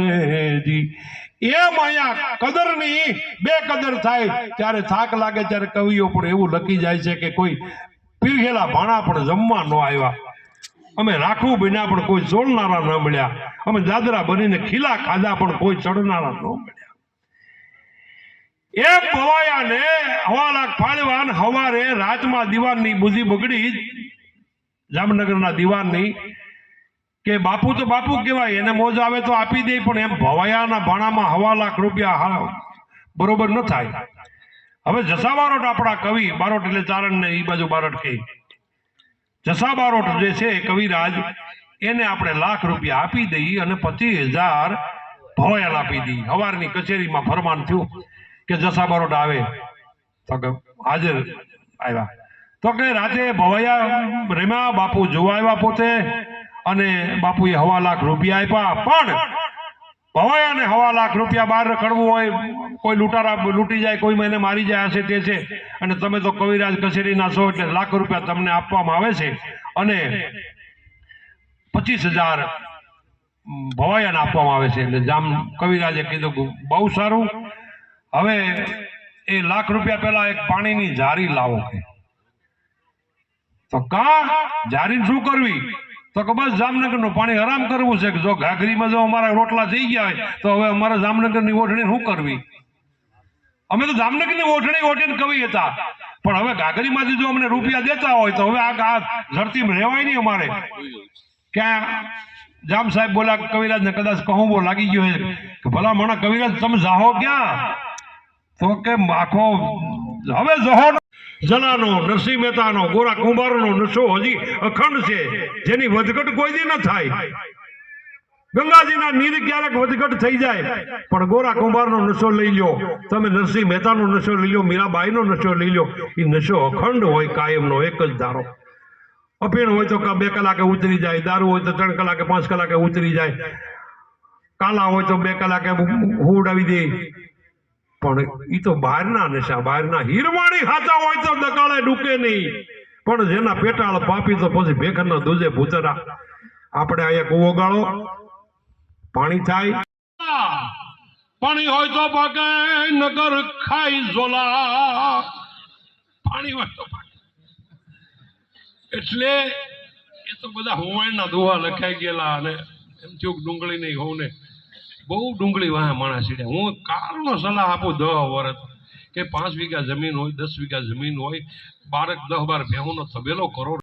રેજી એમ અહીંયા કદરની બે કદર થાય, ત્યારે થાક લાગે ત્યારે કવિઓ પણ એવું લખી જાય છે કે કોઈ પીઘેલા ભાણા પણ જમવા ન આવ્યા. અમે રાખવું બન્યા પણ કોઈ જોડનારા ન મળ્યા. અમે દાદરા બનીને ખીલા ખાધા પણ કોઈ ચડનારા ન મળ્યા. એ પવાયાને હવા લાખ ફાળવાન હવારે રાતમાં દીવાનની બુદ્ધિ બગડી જામનગરના દીવાનની કે બાપુ તો બાપુ કહેવાય, એને મોજ આવે તો આપી દે, પણ એમ ભવાયાના ભાણામાં હવા લાખ રૂપિયા બરોબર ન થાય. હવે જસા બારોટ આપણા કવિ, બારોટ એટલે ચારણ ને એ બાજુ બારોટ કહે જસા બારોટ જે છે કવિરાજ, એને આપણે લાખ રૂપિયા આપી દઈએ અને પચીસ હજાર ભવાયાને આપી દઈએ. હવારની કચેરીમાં ફરમાન થયું કે જસા બારોટ આવે. તો કે હાજર આવ્યા. તો કે રાતે ભવાયા રેમા બાપુ જોવા આવ્યા પોતે. અને બાપુએ હવા લાખ રૂપિયા આપ્યા, પણ ભવાયાને હવા લાખ રૂપિયા બહાર રખડવું હોય, કોઈ લૂંટારા લૂંટી જાય, કોઈ મને મારી જાય હશે તે છે. અને તમે તો કવિરાજ કચેરીના છો એટલે લાખ રૂપિયા તમને આપવામાં આવે છે. અને પચીસ હજાર ભવાયાને આપવામાં આવે છે. એટલે જામ કવિરાજે કીધું બહુ સારું. હવે એ લાખ રૂપિયા પહેલા એક પાણીની જારી લાવો તો કા? જારી શું કરવી? તો કે બસ જામનગરનું પાણી હરામ કરવું છે કે જો ઘાઘરીમાં જો અમારા રોટલા થઈ ગયા હોય, તો હવે અમારે જામનગરની ઓઢણી શું કરવી? અમે તો જામનગરની ઓઢણી ઓઢીને કવિ હતા. પણ હવે ઘાઘરીમાંથી જો અમને રૂપિયા દેતા હોય, તો હવે આ ધરતી રહેવાય નહીં અમારે. ક્યાં? જામ સાહેબ બોલ્યા કવિરાજને કદાચ કહું બો લાગી ગયો છે કે ભલા મને કવિરાજ, તમે જાહો ક્યાં? તો કે આખો હવે જહો જલાનો, નરસિંહ મહેતાનો, ગોરા કુંભારનો નશો હજી અખંડ છે. જેની વધઘટ કોઈ દી ન થાય. ગંગાજીના નીર ક્યારેક વધઘટ થઈ જાય. પણ ગોરા કુંભારનો નશો લઈ લ્યો. તમે નરસિંહ મહેતાનો નશો લઈ લ્યો, મીરાબાઈનો નશો લઈ લ્યો. એ નશો અખંડ હોય, કાયમનો એક જ ધારો. અફીણ હોય તો બે કલાકે ઉતરી જાય, દારૂ હોય તો ત્રણ કલાકે, પાંચ કલાકે ઉતરી જાય. કાલા હોય તો બે કલાકે હુડાવી દે. પણ એ તો બહારના નશા, બહારના હીરવાણી ખાતા હોય તો દકાળે ડૂકે નહીં. પણ જેના પેટાળ પાપી તો પછી ભેખરના દૂધે ભૂતરા. આપણે અહીંયા કૂવો ગાળો. પાણી થાય. પાણી હોય તો પાકે, નગર ખાઈ ઝોલા. પાણી હોય તો પાકે. એટલે એ તો બધા હોવાણના દોહા લખાઈ ગયેલા અને એમ થયું ડુંગળી નહીં હોવ ને. બહુ ડુંગળી વાહે માણસ સીડ્યા હું કારનો સલાહ આપું દહ વર્ષ કે પાંચ વીઘા જમીન હોય, દસ વીઘા જમીન હોય બારક દસ બાર ભેહુંનો તબેલો કરો